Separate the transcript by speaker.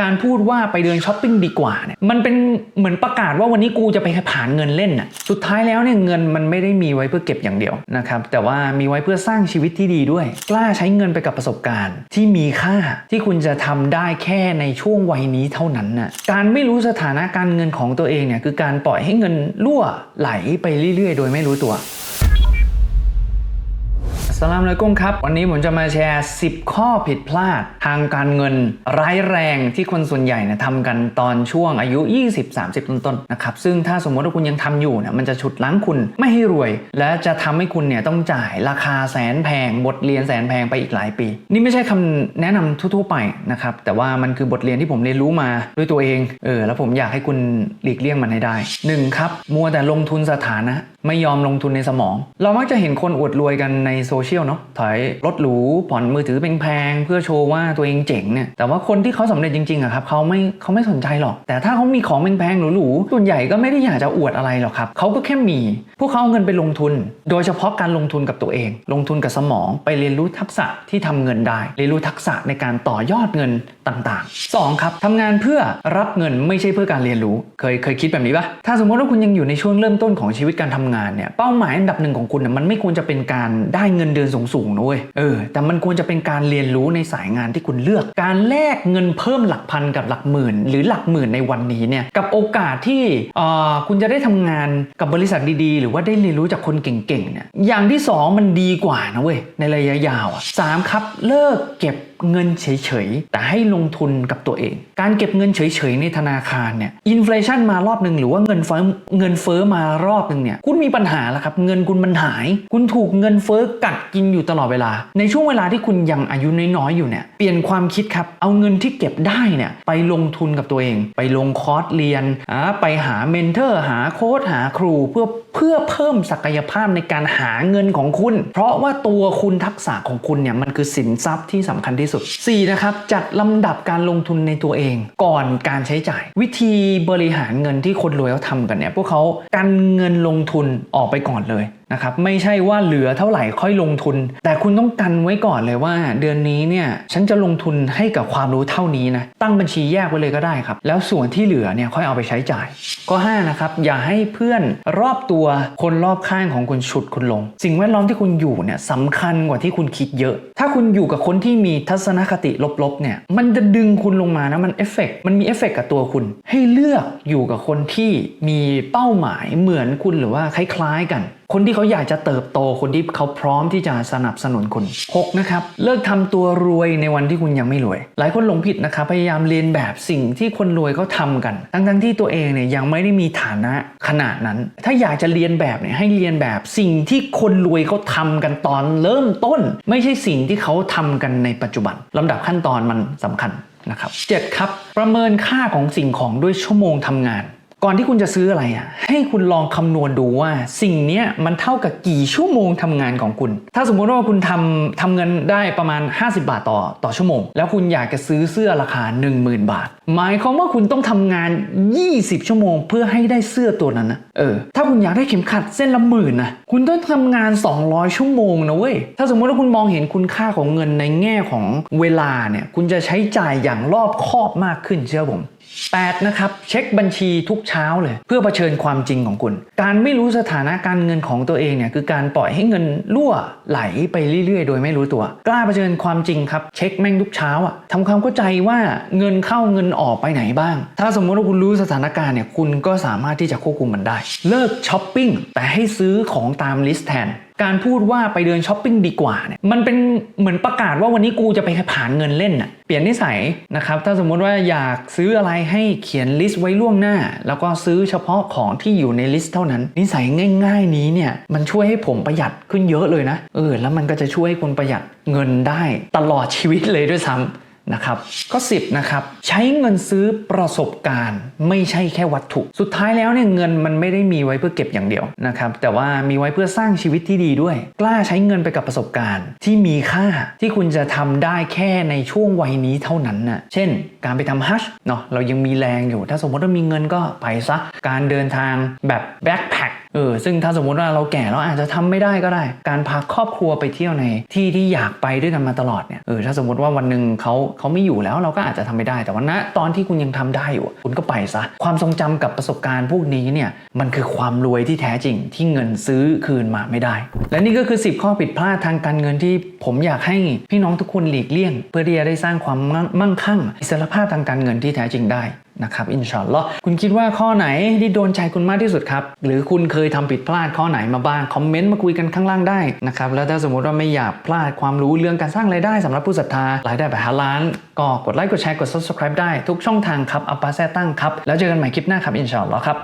Speaker 1: การพูดว่าไปเดินช้อปปิ้งดีกว่าเนี่ยมันเป็นเหมือนประกาศว่าวันนี้กูจะไปผ่านเงินเล่นน่ะสุดท้ายแล้วเนี่ยเงินมันไม่ได้มีไว้เพื่อเก็บอย่างเดียวนะครับแต่ว่ามีไว้เพื่อสร้างชีวิตที่ดีด้วย กล้าใช้เงินไปกับประสบการณ์ ที่มีค่าที่คุณจะทำได้แค่ในช่วงวัยนี้เท่านั้นน่ะการไม่รู้สถานะการเงินของตัวเองเนี่ยคือการปล่อยให้เงินรั่วไหลไปเรื่อยๆ โดยไม่รู้ตัว สลามเลยกุ้งครับ วันนี้ผมจะมาแชร์ 10 ข้อผิดพลาดทางการเงิน ร้ายแรงที่คนส่วนใหญ่เนี่ยทำกันตอนช่วงอายุ 20-30 ต้นๆนะครับซึ่งถ้าสมมติว่าคุณยังทำอยู่เนี่ยมันจะฉุดล้างคุณไม่ให้รวย และจะทำให้คุณเนี่ยต้องจ่ายราคาแสนแพง บทเรียนแสนแพงไปอีกหลายปี นี่ไม่ใช่คำแนะนำทั่วๆไปนะครับแต่ว่ามันคือบทเรียนที่ผมเรียนรู้มาด้วยตัวเองเออแล้วผมอยากให้คุณหลีกเลี่ยงมันให้ได้หนึ่งครับมัวแต่ลงทุนสถานะไม่ยอมลงทุนในสมอง เรามักจะเห็นคนอวดรวยกันในโซเชียลเนาะถอยรถหรูผ่อนมือถือแพงๆเพื่อโชว์ว่าตัวเองเจ๋งเนี่ยแต่ว่าคนที่เขาสำเร็จจริงๆอะครับเขาไม่เขาไม่สนใจหรอก แต่ถ้าเขามีของแพงๆหรูๆส่วนใหญ่ก็ไม่ได้อยากจะอวดอะไรหรอกครับเขาก็แค่มี พวกเขาเอาเงินไปลงทุน โดยเฉพาะการลงทุนกับตัวเอง ลงทุนกับสมองไปเรียนรู้ทักษะที่ทำเงินได้ เรียนรู้ทักษะในการต่อยอดเงินต่างๆ 2. ครับทำงานเพื่อรับเงินไม่ใช่เพื่อการเรียนรู้ เคยเคยคิดแบบนี้ปะถ้าสมมติว่าคุณยังอยู่ในช่วงเริ่มต้นของชีวิตการทำงานเนี่ยเป้าหมายอันดับหนึ่งของคุณมันไม่ควรจะเป็นการได้เงินเดือนสูงๆนะเว้ยเออแต่มันควรจะเป็นการเรียนรู้ในสายงานที่คุณเลือก การแลกเงินเพิ่มหลักพันกับหลักหมื่น หรือหลักหมื่นในวันนี้เนี่ยกับโอกาสที่เออคุณจะได้ทำงานกับบริษัทดีๆ หรือว่าได้เรียนรู้จากคนเก่งๆเนี่ยอย่างที่สองมันดีกว่านะเว้ยในระยะยาวอะสามครับเลิกเก็บ เงินเฉยๆ แต่ให้ลงทุนกับตัวเอง การเก็บเงินเฉยๆ ในธนาคารเนี่ยอินฟลชันมารอบหนึ่งหรือว่าเงินเฟ้อเงินเฟ้อมารอบหนึ่งเนี่ยคุณมีปัญหาแล้วครับ เงินคุณมันหาย คุณถูกเงินเฟ้อกัดกินอยู่ตลอดเวลา ในช่วงเวลาที่คุณยังอายุน้อยๆอยู่เนี่ยเปลี่ยนความคิดครับเอาเงินที่เก็บได้เนี่ยไปลงทุนกับตัวเอง ไปลงคอร์สเรียนอ่าไปหาเมนเทอร์ หาโค้ชหาครูเพื่อเพื่อเพิ่มศักยภาพในการหาเงินของคุณ เพราะว่าตัวคุณทักษะของคุณเนี่ยมันคือสินทรัพย์ที่สำคัญที่สุด 4. นะครับจัดลำดับการลงทุนในตัวเองก่อนการใช้จ่าย วิธีบริหารเงินที่คนรวยเขาทำกันเนี่ยพวกเขากันเงินลงทุนออกไปก่อนเลย นะครับไม่ใช่ว่าเหลือเท่าไหร่ค่อยลงทุน แต่คุณต้องกันไว้ก่อนเลยว่า เดือนนี้เนี่ยฉันจะลงทุนให้กับความรู้เท่านี้นะตั้งบัญชีแยกไว้เลยก็ได้ครับ แล้วส่วนที่เหลือเนี่ยค่อยเอาไปใช้จ่ายข้อ5นะครับอย่าให้เพื่อนรอบตัวคนรอบข้างของคุณฉุดคุณลง สิ่งแวดล้อมที่คุณอยู่เนี่ยสำคัญกว่าที่คุณคิดเยอะ ถ้าคุณอยู่กับคนที่มีทัศนคติลบๆเนี่ยมันจะดึงคุณลงมานะมันเอฟเฟกมันมีเอฟเฟกกับตัวคุณ ให้เลือกอยู่กับคนที่มีเป้าหมายเหมือนคุณหรือว่าคล้ายๆกัน คนที่เขาอยากจะเติบโตคนที่เขาพร้อมที่จะสนับสนุนคุณ 6. นะครับเลิกทำตัวรวยในวันที่คุณยังไม่รวย หลายคนหลงผิดนะครับพยายามเรียนแบบสิ่งที่คนรวยเขาทำกัน ทั้งๆที่ตัวเองเนี่ยยังไม่ได้มีฐานะขนาดนั้น ถ้าอยากจะเรียนแบบเนี่ยให้เรียนแบบสิ่งที่คนรวยเขาทำกันตอนเริ่มต้น ไม่ใช่สิ่งที่เขาทำกันในปัจจุบันลำดับขั้นตอนมันสำคัญนะครับเจ็ดครับ ประเมินค่าของสิ่งของด้วยชั่วโมงทำงาน ก่อนที่คุณจะซื้ออะไรอะให้คุณลองคำนวณดูว่าสิ่งนี้มันเท่ากับกี่ชั่วโมงทำงานของคุณ ถ้าสมมติว่าคุณทำทำเงินได้ประมาณ 50 บาทต่อต่อชั่วโมง แล้วคุณอยากจะซื้อเสื้อราคา 10,000 บาท หมายความว่าคุณต้องทำงาน 20 ชั่วโมง เพื่อให้ได้เสื้อตัวนั้นนะเออถ้าคุณอยากได้เข็มขัดเส้นละหมื่นนะคุณต้องทำงาน 200 ชั่วโมงนะเว้ยถ้าสมมติว่าคุณมองเห็นคุณค่าของเงินในแง่ของเวลาเนี่ยคุณจะใช้จ่ายอย่างรอบคอบมากขึ้นเชื่อผม 8นะครับเช็คบัญชีทุกเช้าเลย เพื่อเผชิญความจริงของคุณ การไม่รู้สถานะการเงินของตัวเองเนี่ยคือการปล่อยให้เงินรั่วไหลไปเรื่อยๆ โดยไม่รู้ตัว กล้าเผชิญความจริงครับเช็คแม่งทุกเช้าอะทำความเข้าใจว่าเงินเข้าเงินออกไปไหนบ้าง ถ้าสมมติว่าคุณรู้สถานการณ์เนี่ยคุณก็สามารถที่จะควบคุมมันได้ เลิกช้อปปิ้งแต่ให้ซื้อของตามลิสต์แทน การพูดว่าไปเดินช้อปปิ้งดีกว่าเนี่ยมันเป็นเหมือนประกาศว่าวันนี้กูจะไปผ่านเงินเล่นน่ะเปลี่ยนนิสัยนะครับถ้าสมมุติว่าอยากซื้ออะไรให้เขียนลิสต์ไว้ล่วงหน้า แล้วก็ซื้อเฉพาะของที่อยู่ในลิสต์เท่านั้น นิสัยง่าย ๆ นี้เนี่ยมันช่วยให้ผมประหยัดขึ้นเยอะเลยนะเออแล้วมันก็จะช่วยให้คุณประหยัดเงินได้ตลอดชีวิตเลยด้วยซ้ำ นะครับข้อ10นะครับใช้เงินซื้อประสบการณ์ ไม่ใช่แค่วัตถุสุดท้ายแล้วเนี่ยเงินมันไม่ได้มีไว้เพื่อเก็บอย่างเดียวนะครับแต่ว่ามีไว้เพื่อสร้างชีวิตที่ดีด้วย กล้าใช้เงินไปกับประสบการณ์ ที่มีค่าที่คุณจะทำได้แค่ในช่วงวัยนี้เท่านั้นนะเช่น การไปทำฮัชเนาะเรายังมีแรงอยู่ ถ้าสมมติว่ามีเงินก็ไปซะการเดินทางแบบแบ็คแพคเออซึ่งถ้าสมมุติว่าเราแก่เราอาจจะทำไม่ได้ก็ได้ การพาครอบครัวไปเที่ยวในที่ที่อยากไปด้วยกันมาตลอดเนี่ยเออถ้าสมมติว่าวันหนึ่งเขาเขาไม่อยู่แล้วเราก็อาจจะทำไม่ได้ แต่ว่าณตอนที่คุณยังทำได้อยู่ คุณก็ไปซะ ความทรงจำกับประสบการณ์พวกนี้เนี่ยมันคือความรวยที่แท้จริงที่เงินซื้อคืนมาไม่ได้ และนี่ก็คือ 10 ข้อผิดพลาดทางการเงินที่ผมอยากให้พี่น้องทุกคนหลีกเลี่ยง เพื่อที่จะได้สร้างความมั่งคั่ง อิสรภาพทางการเงินที่แท้จริงได้ นะครับอินชอนลลอคุณคิดว่าข้อไหนที่โดนใจคุณมากที่สุดครับ หรือคุณเคยทำผิดพลาดข้อไหนมาบ้าง คอมเมนต์มาคุยกันข้างล่างได้นะครับแล้วถ้าสมมติว่าไม่อยากพลาดความรู้เรื่องการสร้างรายได้สำหรับผู้ศรัทธารายได้แบบฮาล้าน ก็กดไลค์กดแชร์กด subscribe ได้ทุกช่องทางครับอัปปาแซตั้งครับแล้วเจอกันใหม่คลิปหน้าครับอินชอนลลอครับ